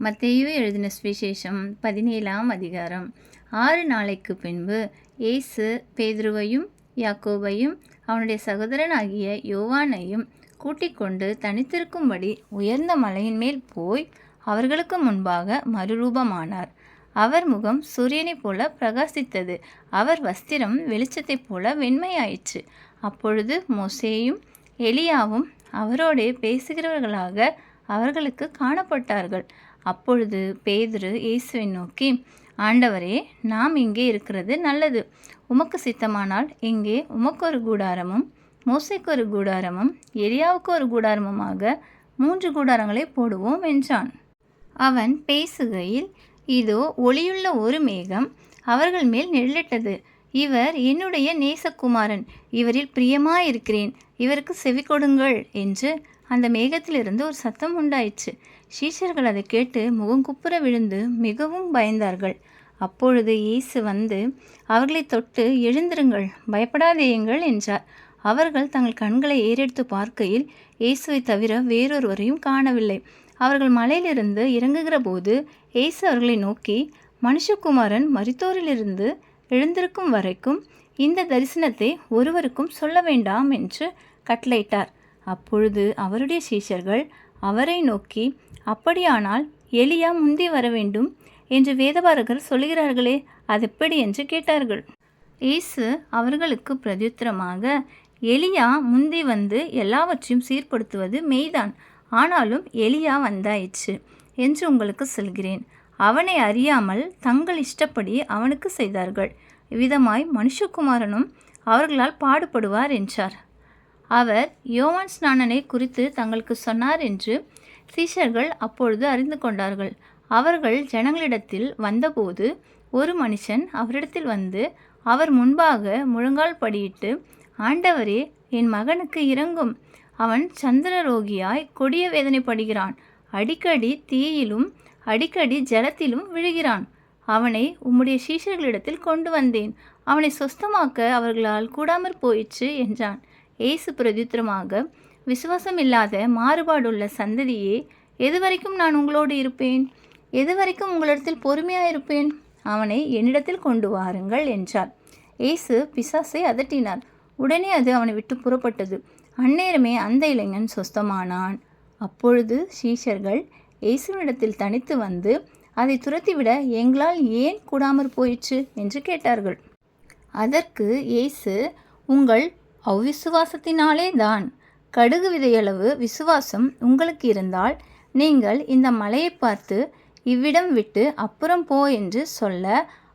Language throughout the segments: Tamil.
மத்தேயு எழுதின சுவிசேஷம் பதினேழாம் அதிகாரம். ஆறு நாளைக்கு பின்பு ஏசு பேதுருவையும் யாக்கோபையும் அவனுடைய சகோதரனாகிய யோவானையும் கூட்டிக் கொண்டு தனித்திருக்கும்படி உயர்ந்த மலையின் மேல் போய் அவர்களுக்கு முன்பாக மறுரூபமானார். அவர் முகம் சூரியனைப் போல பிரகாசித்தது. அவர் வஸ்திரம் வெளிச்சத்தைப் போல வெண்மையாயிற்று. அப்பொழுது மொசேயும் எலியாவும் அவரோடே பேசுகிறவர்களாக அவர்களுக்கு காணப்பட்டார்கள். அப்பொழுது பேதுரு இயேசுவை நோக்கி ஆண்டவரே நாம் இங்கே இருக்கிறது நல்லது. உமக்கு சித்தமானால் இங்கே உமக்கு ஒரு கூடாரமும் மோசைக்கு ஒரு கூடாரமும் எரியாவுக்கு ஒரு கூடாரமுமாக மூன்று கூடாரங்களை போடுவோம் என்றான். அவன் பேசுகையில் இதோ ஒளியுள்ள ஒரு மேகம் அவர்கள் மேல் நிழலிட்டது. இவர் என்னுடைய நேசகுமாரன். இவரில் பிரியமாயிருக்கிறேன். இவருக்கு செவி கொடுங்கள் என்று அந்த மேகத்திலிருந்து ஒரு சத்தம் உண்டாயிற்று. சீஷர்கள் அதை கேட்டு முகங்குப்புற விழுந்து மிகவும் பயந்தார்கள். அப்பொழுது இயேசு வந்து அவர்களை தொட்டு எழுந்திருங்கள் பயப்படாதேயுங்கள் என்றார். அவர்கள் தங்கள் கண்களை ஏறெடுத்து பார்க்கையில் இயேசுவை தவிர வேறொருவரையும் காணவில்லை. அவர்கள் மலையிலிருந்து இறங்குகிற போது இயேசு அவர்களை நோக்கி மனுஷகுமாரன் மரித்தோரிலிருந்து எழுந்திருக்கும் வரைக்கும் இந்த தரிசனத்தை ஒருவருக்கும் சொல்ல வேண்டாம் என்று கட்டளையிட்டார். அப்பொழுது அவருடைய சீஷர்கள் அவரை நோக்கி அப்படியானால் எலியா முந்தி வர வேண்டும் என்று வேதபாரகர் சொல்கிறார்களே அது எப்படி என்று கேட்டார்கள். இயேசு அவர்களுக்கு பிரதியுத்தரமாக எலியா முந்தி வந்து எல்லாவற்றையும் சீர்படுத்துவது மெய்தான் ஆனாலும் எலியா வந்தாயிற்று என்று உங்களுக்கு சொல்கிறேன். அவனை அறியாமல் தங்கள் இஷ்டப்படி அவனுக்கு செய்தார்கள். இவ்விதமாய் மனுஷகுமாரனும் அவர்களால் பாடுபடுவார் என்றார். அவர் யோவான் ஸ்நானனை குறித்து தங்களுக்கு சொன்னார் என்று சீஷர்கள் அப்பொழுது அறிந்து கொண்டார்கள். அவர்கள் ஜனங்களிடத்தில் வந்தபோது ஒரு மனுஷன் அவரிடத்தில் வந்து அவர் முன்பாக முழங்கால் படியிட்டு ஆண்டவரே என் மகனுக்கு இறங்கும் அவன் சந்திரரோகியாய் கொடிய வேதனைப்படுகிறான். அடிக்கடி தீயிலும் அடிக்கடி ஜலத்திலும் விழுகிறான். அவனை உம்முடைய சீஷர்களிடத்தில் கொண்டு வந்தேன். அவனை சொஸ்தமாக்க அவர்களால் கூடாமற் போயிற்று என்றான். ஏசு பிரதித்திரமாக விசுவாசம் இல்லாத மாறுபாடுள்ள சந்ததியே எதுவரைக்கும் நான் உங்களோடு இருப்பேன்? எதுவரைக்கும் உங்களிடத்தில் பொறுமையாக இருப்பேன்? அவனை என்னிடத்தில் கொண்டு வாருங்கள் என்றார் இயேசு பிசாசை அதட்டினார். உடனே அது அவனை விட்டு புறப்பட்டது. அந்நேரமே அந்த இளைஞன் சொஸ்தமானான். அப்பொழுது சீஷர்கள் இயேசுவினிடத்தில் தனித்து வந்து அதை துரத்திவிட எங்களால் ஏன் கூடாமற் போயிற்று? என்று கேட்டார்கள். அதற்கு இயேசு உங்கள் அவ்விசுவாசத்தினாலே தான். கடுகு விதையளவு விசுவாசம் உங்களுக்கு இருந்தால் நீங்கள் இந்த மலையை பார்த்து இவ்விடம் விட்டு அப்புறம் போ என்று சொல்ல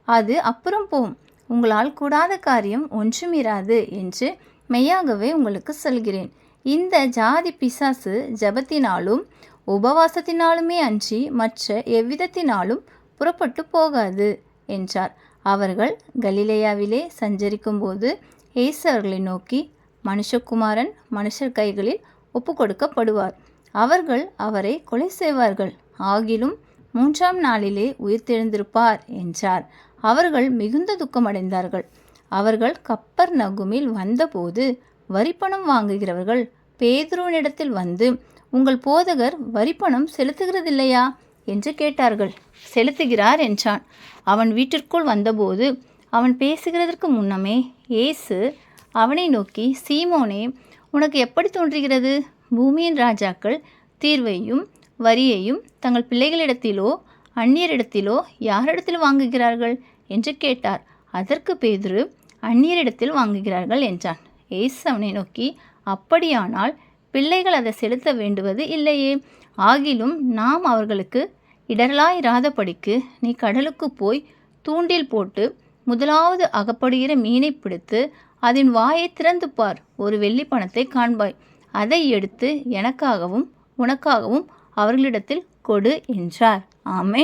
அது அப்புறம் போம். உங்களால் கூடாத காரியம் ஒன்றுமிராது என்று மெய்யாகவே உங்களுக்கு சொல்கிறேன். இந்த ஜாதி பிசாசு ஜபத்தினாலும் உபவாசத்தினாலுமே அன்றி மற்ற எவ்விதத்தினாலும் புறப்பட்டு போகாது என்றார். அவர்கள் கலிலேயாவிலே சஞ்சரிக்கும்போது இயேசு அவர்களை நோக்கி மனுஷகுமாரன் மனுஷர் கைகளில் ஒப்பு கொடுக்கப்படுவார் அவர்கள் அவரை கொலை செய்வார்கள். ஆகிலும் மூன்றாம் நாளிலே உயிர்த்தெழுந்திருப்பார் என்றார். அவர்கள் மிகுந்த துக்கமடைந்தார்கள். அவர்கள் கப்பர் நகுமில் வந்தபோது வரிப்பணம் வாங்குகிறவர்கள் பேதுருவனிடத்தில் வந்து உங்கள் போதகர் வரிப்பணம் செலுத்துகிறதில்லையா? என்று கேட்டார்கள். செலுத்துகிறார் என்றான். அவன் வீட்டிற்குள் வந்தபோது அவன் பேசுகிறதற்கு முன்னமே இயேசு அவனை நோக்கி சீமோனே உனக்கு எப்படி தோன்றுகிறது? பூமியின் ராஜாக்கள் தீர்வையும் வரியையும் தங்கள் பிள்ளைகளிடத்திலோ அந்நியரிடத்திலோ யாரிடத்தில் வாங்குகிறார்கள்? என்று கேட்டார். அதற்கு பேதுரு அந்நியரிடத்தில் வாங்குகிறார்கள் என்றான். ஏசு அவனை நோக்கி அப்படியானால் பிள்ளைகள் அதை செலுத்த வேண்டுவது இல்லையே. ஆகிலும் நாம் அவர்களுக்கு இடரலாயிராதபடிக்கு நீ கடலுக்கு போய் தூண்டில் போட்டு முதலாவது அகப்படுகிற மீனை பிடித்து அதன் வாயை திறந்து பார். ஒரு வெள்ளி பணத்தை காண்பாய். அதை எடுத்து எனக்காகவும் உனக்காகவும் அவர்களிடத்தில் கொடு என்றார். ஆமே